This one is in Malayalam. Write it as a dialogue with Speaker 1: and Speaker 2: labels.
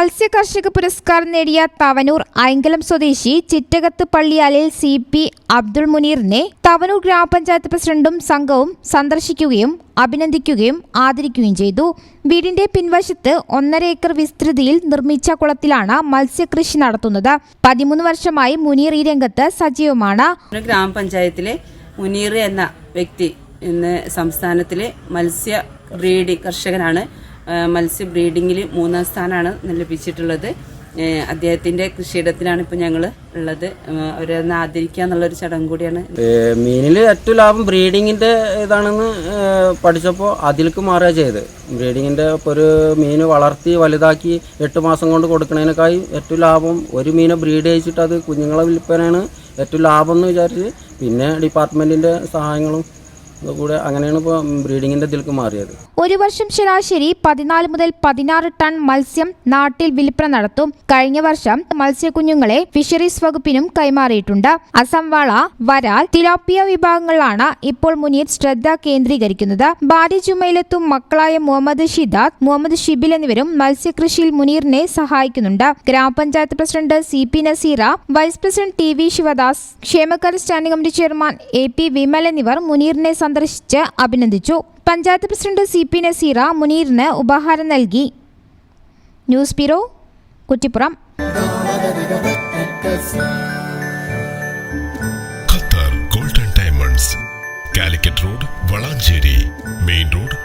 Speaker 1: മത്സ്യ കർഷക പുരസ്കാരം നേടിയ തവനൂർ ഐങ്കലം സ്വദേശി ചിറ്റകത്ത് പള്ളിയാലിൽ സി പി അബ്ദുൾ മുനീറിനെ തവനൂർ ഗ്രാമപഞ്ചായത്ത് പ്രസിഡന്റും സംഘവും സന്ദർശിക്കുകയും അഭിനന്ദിക്കുകയും ആദരിക്കുകയും ചെയ്തു. വീടിന്റെ പിൻവശത്ത് ഒന്നര ഏക്കർ വിസ്തൃതിയിൽ നിർമ്മിച്ച കുളത്തിലാണ് മത്സ്യകൃഷി നടത്തുന്നത്. പതിമൂന്ന് വർഷമായി മുനീർ ഈ രംഗത്ത് സജീവമാണ്.
Speaker 2: ഗ്രാമപഞ്ചായത്തിലെ മുനീർ എന്ന വ്യക്തി ഇന്ന് സംസ്ഥാനത്തിലെ മത്സ്യ ബ്രീഡി കർഷകനാണ്. മത്സ്യ ബ്രീഡിങ്ങിൽ മൂന്നാം സ്ഥാനമാണ് ലഭിച്ചിട്ടുള്ളത് അദ്ദേഹത്തിന്റെ കൃഷിയിടത്തിലാണ് ഇപ്പൊ ഞങ്ങൾ ഉള്ളത്. അവരെ ആദരിക്കുക എന്നുള്ളൊരു ചടങ്ങ് കൂടിയാണ്.
Speaker 3: മീനിൽ ഏറ്റവും ലാഭം ബ്രീഡിങ്ങിന്റെ ഇതാണെന്ന് പഠിച്ചപ്പോൾ അതിലേക്ക് മാറുക ചെയ്ത് ബ്രീഡിങ്ങിന്റെ ഇപ്പോൾ ഒരു മീൻ വളർത്തി വലുതാക്കി എട്ട് മാസം കൊണ്ട് കൊടുക്കുന്നതിനേക്കായി ഏറ്റവും ലാഭം ഒരു മീനെ ബ്രീഡ് ചെയ്യിച്ചിട്ട് അത് കുഞ്ഞുങ്ങളെ വിൽപ്പനയാണ് ഏറ്റവും ലാഭം എന്ന് വിചാരിച്ച് പിന്നെ ഡിപ്പാർട്ട്മെന്റിന്റെ സഹായങ്ങളും കൂടെ അങ്ങനെയാണ് ഇപ്പോൾ ബ്രീഡിങ്ങിന്റെ ഇതിലേക്ക് മാറിയത്.
Speaker 1: ഒരു വർഷം ശരാശരി പതിനാല് മുതൽ പതിനാറ് ടൺ മത്സ്യം നാട്ടിൽ വിൽപ്പന നടത്തും. കഴിഞ്ഞ വർഷം മത്സ്യക്കുഞ്ഞുങ്ങളെ ഫിഷറീസ് വകുപ്പിനും കൈമാറിയിട്ടുണ്ട്. അസംവാള വരാൽ തിലാപ്പിയ വിഭാഗങ്ങളാണ് ഇപ്പോൾ മുനീർ ശ്രദ്ധ കേന്ദ്രീകരിക്കുന്നത്. ഭാര്യ ചുമയിലെത്തും മക്കളായ മുഹമ്മദ് ഷിദാദ് മുഹമ്മദ് ഷിബിൽ എന്നിവരും മത്സ്യകൃഷിയിൽ മുനീറിനെ സഹായിക്കുന്നുണ്ട്. ഗ്രാമപഞ്ചായത്ത് president C P Naseera vice president T V Sivadas ക്ഷേമകാര്യ standing committee chairman A P Vimal എന്നിവർ മുനീറിനെ സന്ദർശിച്ച് അഭിനന്ദിച്ചു. Panchayat president C P Naseera മുനീറിന് ഉപഹാരം നൽകി. News bureau Kuttippuram.
Speaker 4: Qatar golden diamonds Calicut road Valanchery main road